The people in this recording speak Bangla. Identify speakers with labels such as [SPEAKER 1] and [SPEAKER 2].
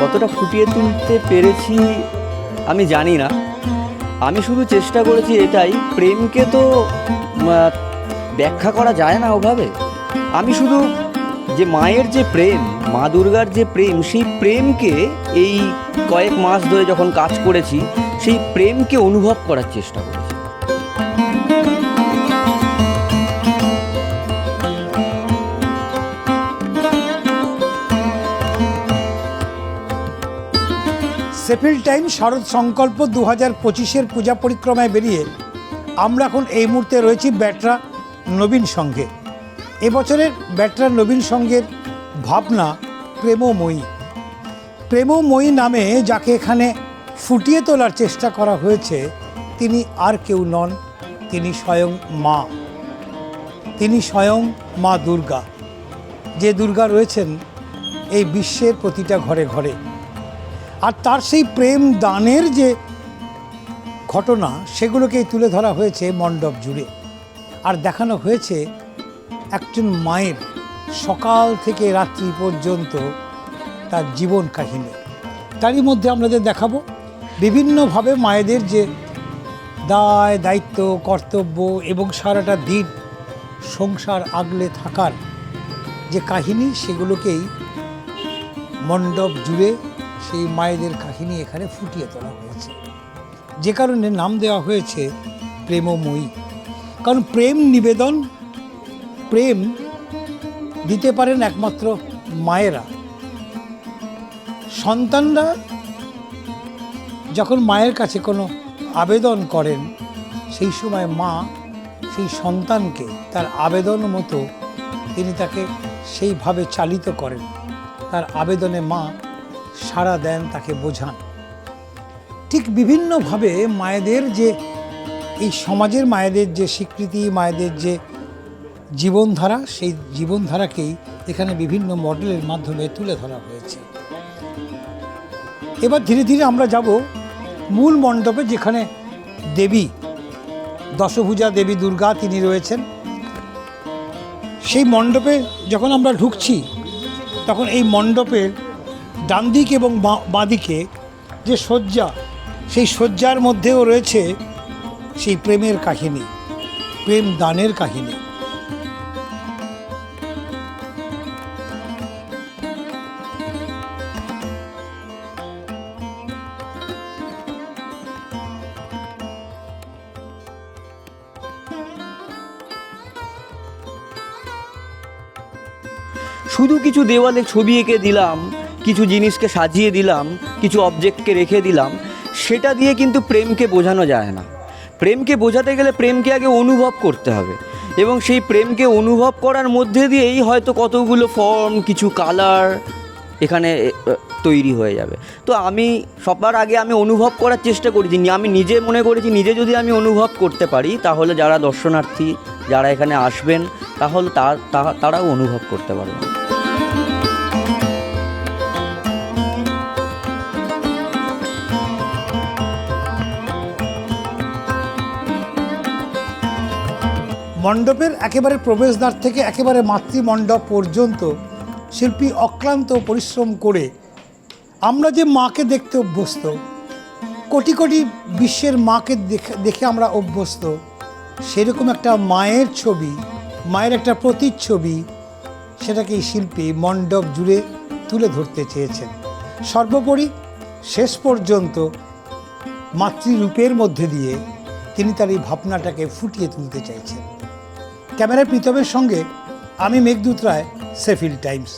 [SPEAKER 1] কতটা ফুটিয়ে তুলতে পেরেছি আমি জানি না। আমি শুধু চেষ্টা করেছি এটাই, প্রেমকে তো ব্যাখ্যা করা যায় না ওভাবে। আমি শুধু যে মায়ের যে প্রেম, মা দুর্গার যে প্রেম, সেই প্রেমকে এই কয়েক মাস ধরে যখন কাজ করেছি, সেই প্রেমকে অনুভব করার চেষ্টা করেছি।
[SPEAKER 2] সেফিল টাইম শারদ সংকল্প দু হাজার পঁচিশের পূজা পরিক্রমায় বেরিয়ে আমরা এখন এই মুহূর্তে রয়েছি ব্যাটরা নবীন সঙ্গে। এবছরের ব্যাটরা নবীন সঙ্গের ভাবনা প্রেমময়ী। প্রেমময়ী নামে যাকে এখানে ফুটিয়ে তোলার চেষ্টা করা হয়েছে, তিনি আর কেউ নন, তিনি স্বয়ং মা। তিনি স্বয়ং মা দুর্গা। যে দুর্গা রয়েছেন এই বিশ্বের প্রতিটা ঘরে ঘরে। আর তার সেই প্রেম দানের যে ঘটনা, সেগুলোকেই তুলে ধরা হয়েছে মণ্ডপ জুড়ে। আর দেখানো হয়েছে একজন মায়ের সকাল থেকে রাত্রি পর্যন্ত তার জীবন কাহিনী। তারই মধ্যে আপনাদের দেখাবো বিভিন্নভাবে মায়েদের যে দায়, দায়িত্ব, কর্তব্য এবং সারাটা দিন সংসার আগলে থাকার যে কাহিনী, সেগুলোকেই মণ্ডপ জুড়ে সেই মায়েদের কাহিনী এখানে ফুটিয়ে তোলা হয়েছে। যে কারণে নাম দেওয়া হয়েছে প্রেমময়ী। কারণ প্রেম নিবেদন, প্রেম দিতে পারেন একমাত্র মায়েরা। সন্তানরা যখন মায়ের কাছে কোনো আবেদন করেন, সেই সময় মা সেই সন্তানকে তার আবেদন মতো তিনি তাকে সেইভাবে চালিত করেন। তার আবেদনে মা সাড়া দেন তাকে বোঝান। ঠিক বিভিন্নভাবে মায়েদের যে, এই সমাজের মায়েদের যে স্বীকৃতি, মায়েদের যে জীবনধারা, সেই জীবনধারাকেই এখানে বিভিন্ন মডেলের মাধ্যমে তুলে ধরা হয়েছে। এবার ধীরে ধীরে আমরা যাব মূল মণ্ডপে যেখানে দেবী, দশভূজা দেবী দুর্গা তিনি রয়েছেন। সেই মণ্ডপে যখন আমরা ঢুকছি, তখন এই মণ্ডপের ডান দিক এবং বাঁ- বাঁ দিকে যে শয্যা, সেই শয্যার মধ্যেও রয়েছে সেই প্রেমের কাহিনী, প্রেম দানের কাহিনী।
[SPEAKER 1] শুধু কিছু দেওয়ালে ছবি এঁকে দিলাম কিছু জিনিসকে সাজিয়ে দিলাম, কিছু অবজেক্টকে রেখে দিলাম, সেটা দিয়ে কিন্তু প্রেমকে বোঝানো যায় না। প্রেমকে বোঝাতে গেলে প্রেমকে আগে অনুভব করতে হবে। এবং সেই প্রেমকে অনুভব করার মধ্যে দিয়েই হয়তো কতগুলো ফর্ম কিছু কালার এখানে তৈরি হয়ে যাবে। তো আমি, সবার আগে আমি অনুভব করার চেষ্টা করেছি আমি নিজে মনে করেছি, নিজে যদি আমি অনুভব করতে পারি, তাহলে যারা দর্শনার্থী, যারা এখানে আসবেন, তাহলে তারাও অনুভব করতে পারবেন।
[SPEAKER 2] মণ্ডপের একেবারে প্রবেশদ্বার থেকে একেবারে মাতৃমণ্ডপ পর্যন্ত শিল্পী অক্লান্ত পরিশ্রম করে আমরা যে মাকে দেখতে অভ্যস্ত, কোটি কোটি বিশ্বের মাকে দেখে আমরা অভ্যস্ত, সেরকম একটা মায়ের ছবি, মায়ের একটা প্রতিচ্ছবি সেটাকে শিল্পী মণ্ডপ জুড়ে তুলে ধরতে চেয়েছেন। সর্বোপরি শেষ পর্যন্ত মাতৃরূপের মধ্যে দিয়ে তিনি তার এই ভাবনাটাকে ফুটিয়ে তুলতে চাইছেন। ক্যামেরায় প্রীতমের সঙ্গে আমি মেঘদূত রায় সেফিল টাইমস।